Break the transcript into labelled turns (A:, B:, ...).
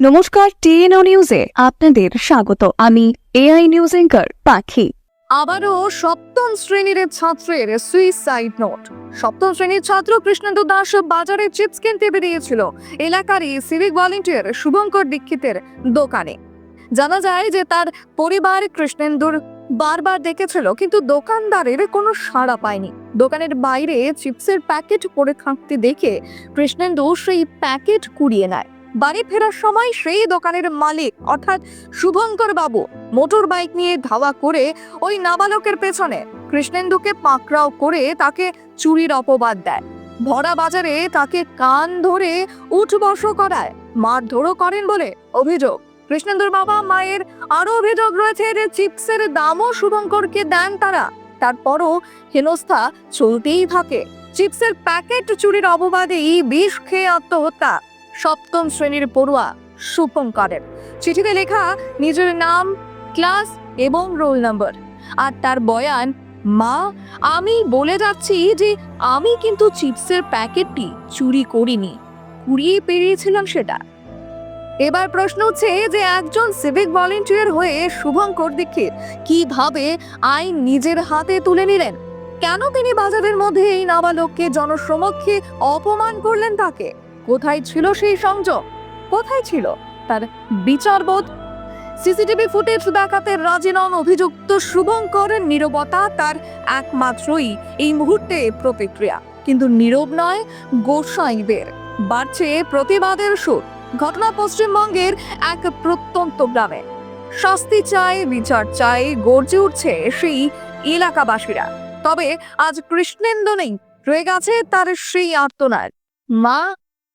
A: নমস্কার, টিএনও নিউজে আপনাদের স্বাগত। আমি এআই নিউজ এঙ্কার পাখি।
B: আবারও সপ্তম শ্রেণির ছাত্রের সুইসাইড নোট সপ্তম শ্রেণির ছাত্র কৃষ্ণেন্দু দাস বাজারে চিপস কিনতে বেরিয়েছিল। এলাকারই সিভিক ভলেন্টিয়ার শুভঙ্কর দীক্ষিতের দোকানে। জানা যায় যে তার পরিবার কৃষ্ণেন্দুর বারবার দেখেছিল, কিন্তু দোকানদারের কোনো সাড়া পায়নি। দোকানের বাইরে চিপসের প্যাকেট পড়ে থাকতে দেখে কৃষ্ণেন্দু সেই প্যাকেট কুড়িয়ে নেয়। বাড়ি ফেরার সময় সেই দোকানের মালিক, অর্থাৎ শুভঙ্কর বাবু, মোটর বাইক নিয়ে ধাওয়া করে ওই নাবালকের পেছনে কৃষ্ণেন্দুকে পাকড়াও করে তাকে চুরির অপবাদ দেয়। ভরা বাজারে তাকে কান ধরে উঠবস করায়। মারধরও করেন বলে অভিযোগ। কৃষ্ণেন্দুর বাবা মায়ের আরও অভিযোগ রয়েছে যে চিপসের দামও শুভঙ্করকে দেন তারা। তারপরও হেনস্থা চলতেই থাকে। চিপসের প্যাকেট চুরির অপবাদেই বিষ খেয়ে আত্মহত্যা। সপ্তম শ্রেণির পড়ুয়া শুভঙ্করের চিঠিতে লেখা, নিজের নাম, ক্লাস এবং রোল নাম্বার। আর তার বয়ান, মা, আমি বলে যাচ্ছি যে আমি কিন্তু চিপসের প্যাকেটটি চুরি করিনি। কুড়িয়ে পেরিয়েছিলাম সেটা। এবার প্রশ্ন হচ্ছে যে একজন সিভিক ভলেন্টিয়ার হয়ে শুভঙ্কর দীক্ষিত কীভাবে আইন নিজের হাতে তুলে নিলেন? কেন তিনি বাজারের মধ্যে এই নাবালককে জনসমক্ষে অপমান করলেন তাকে? কোথায় ছিল সেই সংযোগ? কোথায় ছিল তার বিচারবোধ? সিসিটিভি ফুটেজ দেখাতে রাজি নন অভিযুক্ত শুভঙ্করের নীরবতা তার একমাত্রই এই মুহূর্তে প্রতিক্রিয়া। কিন্তু নীরব নয় গোসাইদের বাড়ছে প্রতিবাদের সুর। ঘটনা পশ্চিমবঙ্গের এক প্রত্যন্ত গ্রামে। শাস্তি চায়, বিচার চায়, গর্জে উঠছে সেই এলাকাবাসীরা। তবে আজ কৃষ্ণেন্দু নেই, রয়ে গেছে তার সেই আর্তনাদ। মা